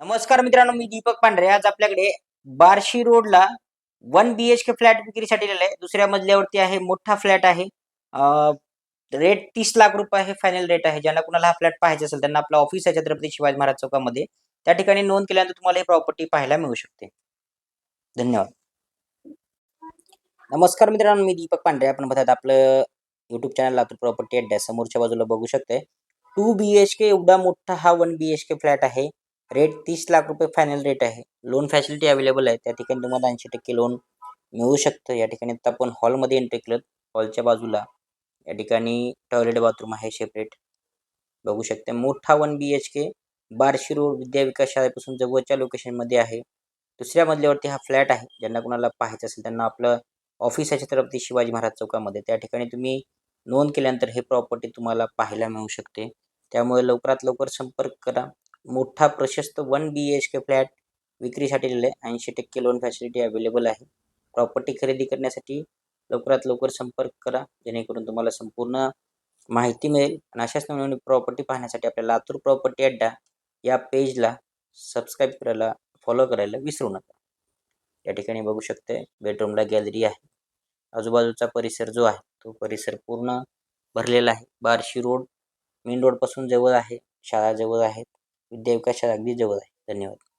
नमस्कार मित्रांनो मी दीपक पांढरे. आज आपल्याकडे बार्शी रोडला one B H K flat विक्रीसाठी आलेला आहे. दुसऱ्या मजल्यावरती आहे मोठा फ्लॅट आहे. रेट तीस लाख रुपये आहे फायनल रेट आहे. ज्यांना कुणाला हा फ्लॅट पाहायचा असेल त्यांना आपलं ऑफिस आहे छत्रपती शिवाजी महाराज चौकामध्ये त्या ठिकाणी नोंद केल्यानंतर तुम्हाला ही प्रॉपर्टी पाहायला मिळू शकते. धन्यवाद. नमस्कार मित्रांनो मी दीपक पांढरे. आपण बघत आपलं युट्यूब चॅनल लातूर प्रॉपर्टी अड्डा समोरच्या बाजूला बघू शकते टू बी एच के एवढा मोठा हा one B H K flat आहे. रेट तीस लाख रुपये फायनल रेट आहे. लोन फॅसिलिटी अवेलेबल आहे. त्या ठिकाणी तुम्हाला ऐंशी टक्के लोन मिळू शकतं. या ठिकाणी आता आपण हॉलमध्ये एंट्री केलं. हॉलच्या बाजूला या ठिकाणी टॉयलेट बाथरूम आहे सेपरेट बघू शकता. मोठा one B H K Barshi road Vidya Vikas शाळेपासून जवळच्या लोकेशनमध्ये आहे. दुसऱ्या मजल्यावरती हा फ्लॅट आहे. ज्यांना कुणाला पाहायचं असेल त्यांना आपलं ऑफिस आहे छत्रपती शिवाजी महाराज चौकामध्ये. त्या ठिकाणी तुम्ही नोंद केल्यानंतर हे प्रॉपर्टी तुम्हाला पाहायला मिळू शकते. त्यामुळे लवकरात लवकर संपर्क करा. मोठा प्रशस्त one B H K flat विक्रीसाठी दिले आहे. ऐंशी टक्के लोन फॅसिलिटी अवेलेबल आहे. प्रॉपर्टी खरेदी करण्यासाठी लवकरात लवकर संपर्क करा. जेणेकरून तुम्हाला संपूर्ण माहिती मिळेल. आणि अशाच नवीन प्रॉपर्टी पाहण्यासाठी आपल्या लातूर प्रॉपर्टी अड्डा या पेजला सबस्क्राईब करायला फॉलो करायला विसरू नका. या ठिकाणी बघू शकते बेडरूमला गॅलरी आहे. आजूबाजूचा परिसर जो आहे तो परिसर पूर्ण भरलेला आहे. बार्शी रोड मेन रोडपासून जवळ आहे. शाळा जवळ आहेत. विद्याविकासच्या अगदी जवळ आहे. धन्यवाद.